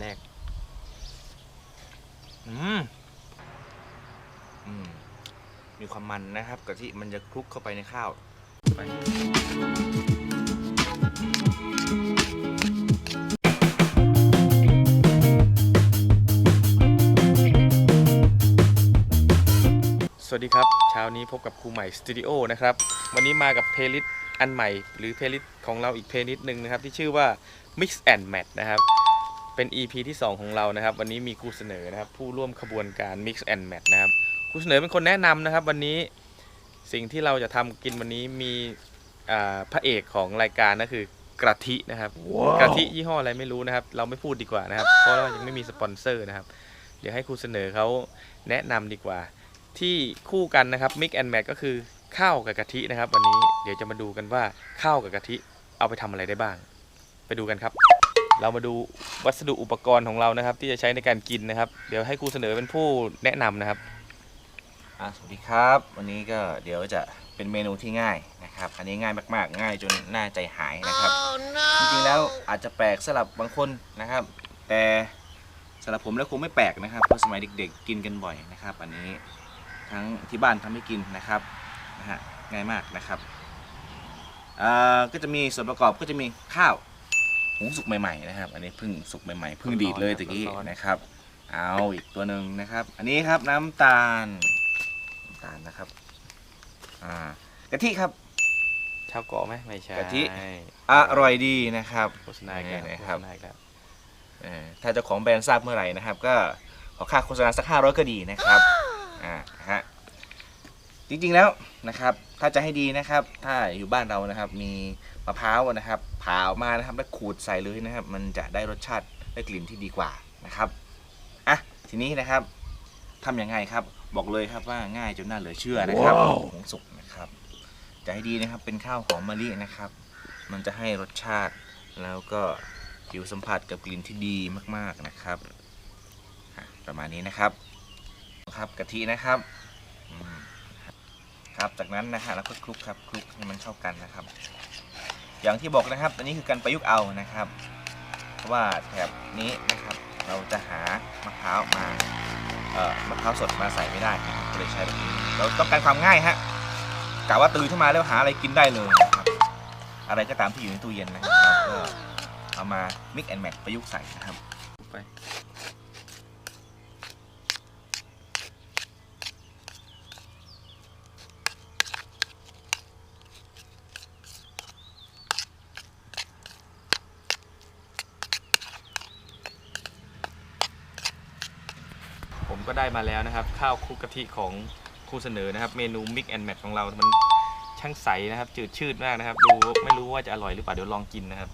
แรก อืม อืม มีความมันนะครับกะทิมันจะคลุกเข้าไปในข้าวไปสวัสดีครับ เช้านี้พบกับครูใหม่สตูดิโอนะครับ วันนี้มากับเพลย์ลิสต์อันใหม่ หรือเพลย์ลิสต์ของเราอีกเพลย์ลิสต์หนึ่งนะครับ ที่ชื่อว่า Mix and Match นะครับ เป็น EP ที่ 2 ของเรานะครับ วันนี้มีครูเสนอนะครับ ผู้ร่วมขบวนการ Mix and Match นะครับครูเสนอเป็นคนแนะนำนะครับ วันนี้สิ่งที่เราจะทำกินวันนี้มีอ่าพระเอกของรายการก็คือกระทินะครับกระทิยี่ห้ออะไรไม่รู้นะครับ เราไม่พูดดีกว่านะครับ เพราะว่ายังไม่มีสปอนเซอร์นะครับ เดี๋ยวให้ครูเสนอเขาแนะนำดีกว่า ที่คู่กันนะครับ Mix and Match ก็คือข้าวกับกะทินะครับ วันนี้เดี๋ยวจะมาดูกันว่าข้าวกับกะทิเอาไปทำอะไรได้บ้าง ไปดูกันครับ เรามาดูวัสดุอุปกรณ์ของเรานะครับ ที่จะใช้ในการกินนะครับ เดี๋ยวให้ครูเสนอเป็นผู้แนะนำนะครับอะสวัสดีครับ วันนี้ก็เดี๋ยวจะเป็นเมนูที่ง่ายนะครับ อันนี้ง่ายมากๆ ง่ายจนน่าใจหายนะครับจริงๆแล้วอาจจะแปลกสำหรับบางคนนะครับ แต่สำหรับผมแล้วคงไม่แปลกนะครับเพราะสมัยเด็กๆ กินกันบ่อยนะครับ อันนี้ทั้งที่บ้านทำให้กินนะครับนะฮะง่ายมากนะครับอ่าก็จะมีส่วนประกอบก็จะมีข้าว หุงสุกใหม่ๆนะครับ อันนี้เพิ่งสุกใหม่ๆเพิ่งดีดเลยตะกี้ร้อนๆนะครับ เอาอีกตัวหนึ่งนะครับ อันนี้ครับน้ำตาลน้ำตาลนะครับอ่ากะทิครับชาวเกาะไหมไม่ใช่กะทิอร่อยดีนะครับโฆษณาอีกแล้วนี่โฆนะครับษณาอีกแล้วเอ่อถ้าเจ้าของแบรนด์ทราบเมื่อไหร่นะครับ ก็ขอค่าโฆษณาสักห้าร้อยก็ดีนะครับอ่าฮะ จริงๆแล้วนะครับ ถ้าจะให้ดีนะครับ ถ้าอยู่บ้านเรานะครับ มีมะพร้าวนะครับผ่าออกมานะครับแล้วขูดใส่เลยนะครับ มันจะได้รสชาติได้กลิ่นที่ดีกว่านะครับอะทีนี้นะครับทำยังไงครับ บอกเลยครับว่าง่ายจนน่าเหลือเชื่อนะครับผงสุกนะครับ จะให้ดีนะครับเป็นข้าวหอมมะลินะครับ มันจะให้รสชาติแล้วก็ผิวสัมผัสกับกลิ่นที่ดีมากๆนะครับอะประมาณนี้นะครับครับกะทินะครับอืม ครับ จากนั้นนะฮะเราก็คลุกครับคลุกให้มันเข้ากันนะครับ อย่างที่บอกนะครับอันนี้คือการประยุกต์เอานะครับ เพราะว่าแถบนี้นะครับ เราจะหามะพร้าวมาเอ่อมะพร้าวสดมาใส่ไม่ได้นะครับก็เลยใช้แบบนี้เราต้องการความง่ายฮะกะว่าตื่นขึ้นมาแล้วหาอะไรกินได้เลยนะครับ อะไรก็ตามที่อยู่ในตู้เย็นนะครับเราก็เอามา mix and match ประยุกต์ใส่นะครับไป ก็ได้มาแล้วนะครับ ข้าวคลุกกะทิของครูเสนอนะครับ เมนู Mix and Match ของเรา มันช่างใสนะครับ จืดชืดมากนะครับ ดูไม่รู้ว่าจะอร่อยหรือเปล่า เดี๋ยวลองกินนะครับ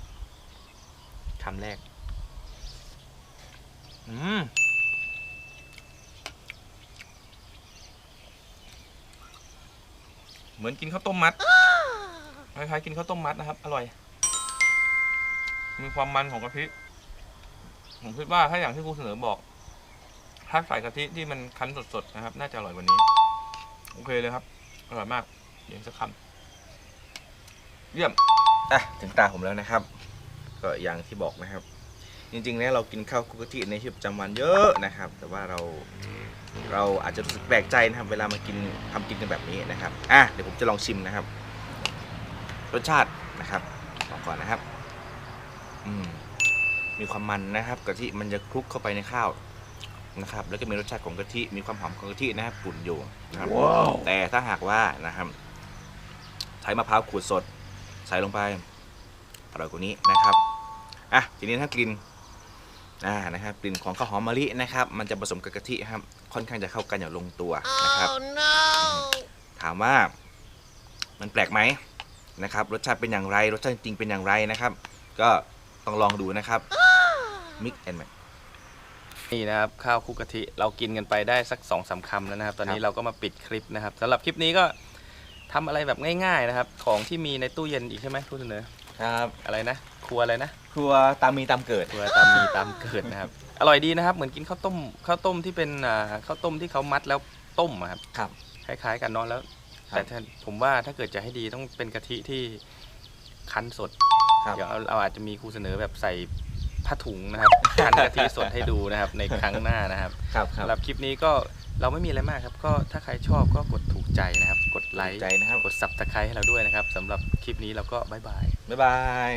คำแรก อืมเหมือนกินข้าวต้มมัดคล้ายๆกินข้าวต้มมัดนะครับ อร่อย มีความมันของกะทิผมคิดว่าถ้าอย่างที่ครูเสนอบอก ถ้าใส่กะทิที่มันคั้นสดๆนะครับ น่าจะอร่อยกว่านี้ โอเคเลยครับ อร่อยมากเดี๋ยวสักคำเยี่ยมอะถึงตาผมแล้วนะครับ ก็อย่างที่บอกนะครับ จริงๆแล้วเรากินข้าวคุกกะทิในชีวิตประจำวันเยอะนะครับ แต่ว่าเราเราอาจจะรู้สึกแปลกใจนะครับ เวลามากินทำกินกันแบบนี้นะครับ อะเดี๋ยวผมจะลองชิมนะครับ รสชาตินะครับบอกก่อนนะครับ อืมมีความมันนะครับกะทิมันจะคลุกเข้าไปในข้าว นะครับแล้วก็มีรสชาติของกะทิมีความหอมของกะทินะครับปุ่นอยู่นะครับแต่ถ้าหากว่านะครับใช้มะพร้าวขูดสด ใส่ลงไปอร่อยกว่านี้นะครับอะทีนี้ถ้ากลิ่นอ่านะครับกลิ่นของข้าวหอมมะลินะครับ มันจะผสมกับกะทิครับค่อนข้างจะเข้ากันอย่างลงตัวนะครับถามว่ามันแปลกไหมนะครับ รสชาติเป็นอย่างไร รสชาติจริงเป็นอย่างไรนะครับ ก็ต้องลองดูนะครับ mix and match นี่ นะครับข้าวคลุกกะทิเรากินกันไปได้สักสองสามคำแล้วนะครับ ตอนนี้ครับเราก็มาปิดคลิปนะครับสำหรับคลิปนี้ก็ทำอะไรแบบง่ายๆนะครับ ของที่มีในตู้เย็นอีกใช่ไหมคุณเสนอครับอะไรนะ ครัวอะไรนะ ครัวตามมีตามเกิดครัวตามมีตามเกิดนะครับ อร่อยดีนะครับ เหมือนกินข้าวต้มข้าวต้มที่เป็นอ่าข้าวต้มที่เขามัดแล้วต้มอะครับครับคล้ายๆ กันเนอนแล้ว ครับ แต่ถ้าผมว่าถ้าเกิดจะให้ดีต้องเป็นกะทิที่คั้นสดครับ เดี๋ยวเราเราอาจจะมีครูเสนอแบบใส่ ผ้าถุงนะครับคันกะทิสดให้ดูนะครับในครั้งหน้านะครับครับครับ สำหรับคลิปนี้ก็เราไม่มีอะไรมากครับ ก็ถ้าใครชอบก็กดถูกใจนะครับ กดไลค์ใจนะครับ กดซับสไครต์ให้เราด้วยนะครับสำหรับคลิปนี้เราก็บ๊ายบาย บ๊ายบาย